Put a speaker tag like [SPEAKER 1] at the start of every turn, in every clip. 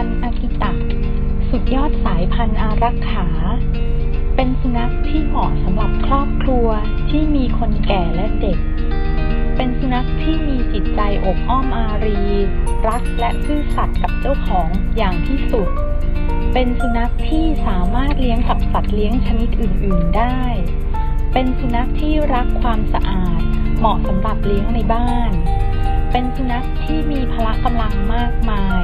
[SPEAKER 1] กันอากิตะ สุดยอดสายพันธุ์อารักขา เป็นสุนัขที่เหมาะสำหรับครอบครัวที่มีคนแก่และเด็ก เป็นสุนัขที่มีจิตใจอบอ้อมอารี รักและซื่อสัตย์กับเจ้าของอย่างที่สุด เป็นสุนัขที่สามารถเลี้ยงกับสัตว์เลี้ยงชนิดอื่น ๆได้ เป็นสุนัขที่รักความสะอาด เหมาะสำหรับเลี้ยงในบ้าน เป็นสุนัขที่มีพละกำลังมากมาย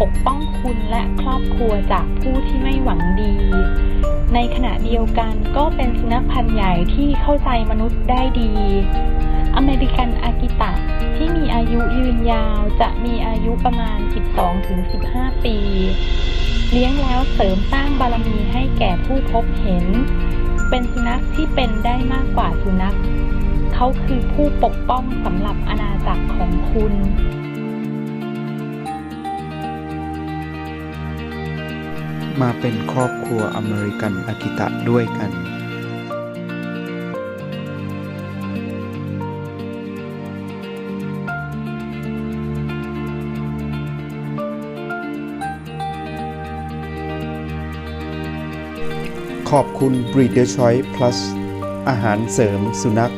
[SPEAKER 1] ปกป้องคุณและครอบครัวจากผู้ที่ไม่หวังดี ในขณะเดียวกันก็เป็นสุนัขพันธุ์ใหญ่ที่เข้าใจมนุษย์ได้ดี อเมริกันอากิตะที่มีอายุยืนยาวจะมีอายุประมาณ 12-15 ปี เลี้ยงแล้วเสริมสร้างบารมีให้แก่ผู้พบเห็น เป็นสุนัขที่เป็นได้มากกว่าสุนัข เขาคือผู้ปกป้องสำหรับอาณาจักรของคุณ
[SPEAKER 2] มาเป็นครอบครัวอเมริกันอากิตะด้วยกัน ขอบคุณ Breeder Choice Plus อาหารเสริมสุนัข